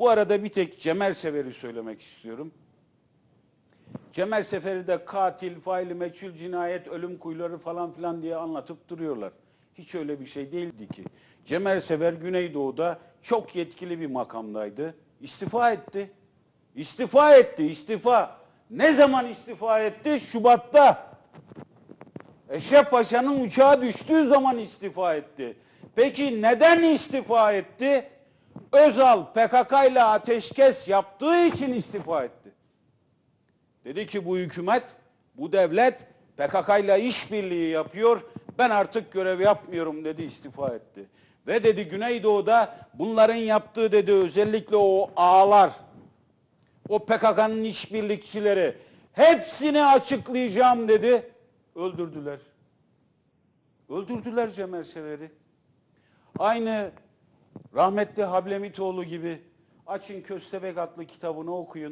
Bu arada bir tek Cemal Sever'i söylemek istiyorum. Cemal Sefer'i de katil, faili meçhul, cinayet, ölüm kuyuları falan filan diye anlatıp duruyorlar. Hiç öyle bir şey değildi ki. Cemal Sefer Güneydoğu'da çok yetkili bir makamdaydı. İstifa etti. İstifa etti, istifa. Ne zaman istifa etti? Şubat'ta. Eşref Paşa'nın uçağı düştüğü zaman istifa etti. Peki neden istifa etti? Özal PKK ile ateşkes yaptığı için istifa etti. Dedi ki bu hükümet, bu devlet PKK ile işbirliği yapıyor. Ben artık görev yapmıyorum dedi istifa etti. Ve dedi Güneydoğu'da bunların yaptığı dedi özellikle o ağalar, o PKK'nın işbirlikçileri hepsini açıklayacağım dedi. Öldürdüler. Öldürdüler Cemal Sever'i. Aynı rahmetli Hablemitoğlu gibi açın Köstebek adlı kitabını okuyun.